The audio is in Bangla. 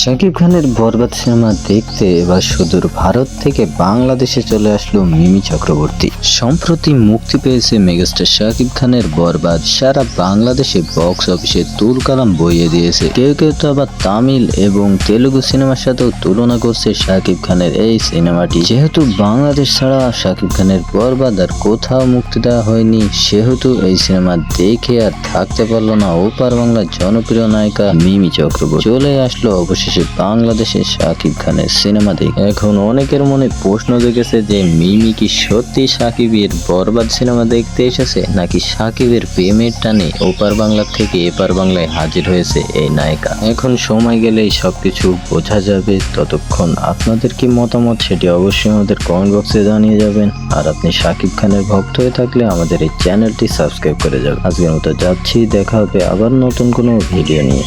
শাকিব খানের বরবাদ সিনেমা দেখতে এবার সুদূর ভারত থেকে বাংলাদেশে চলে আসলো মিমি চক্রবর্তী। সম্প্রতি মুক্তি পেয়েছে মেগাস্টার শাকিব খানের বরবাদ। সারা বাংলাদেশে বক্স অফিসে তুলকালাম বইয়ে দিয়েছে। কেউ কেউ তো আবার তামিল এবং তেলুগু সিনেমার সাথেও তুলনা করছে শাকিব খানের এই সিনেমাটি। যেহেতু বাংলাদেশ ছাড়া শাকিব খানের বরবাদ আর কোথাও মুক্তি দেওয়া হয়নি, সেহেতু এই সিনেমা দেখে আর থাকতে পারল না ওপার বাংলার জনপ্রিয় নায়িকা মিমি চক্রবর্তী। চলে আসলো অবশেষে বাংলাদেশে শাকিব খানের সিনেমা দেখে। এখন অনেকের মনে প্রশ্ন জেগেছে যে, মিমি কি সত্যি সাকিবের বরবাদ সিনেমা দেখতে এসেছে, নাকি সাকিবের প্রেমের টানে ওপার বাংলা থেকে এপার বাংলায় হাজির হয়েছে এই নায়িকা? এখন সময় গেলেই সবকিছু বোঝা যাবে। ততক্ষণ আপনাদের কি মতামত সেটি অবশ্যই আমাদের কমেন্ট বক্সে জানিয়ে যাবেন। আর আপনি সাকিব খানের ভক্ত হয়ে থাকলে আমাদের এই চ্যানেলটি সাবস্ক্রাইব করে যাবেন। আজকের মতো যাচ্ছি, দেখা হবে আবার নতুন কোনো ভিডিও নিয়ে।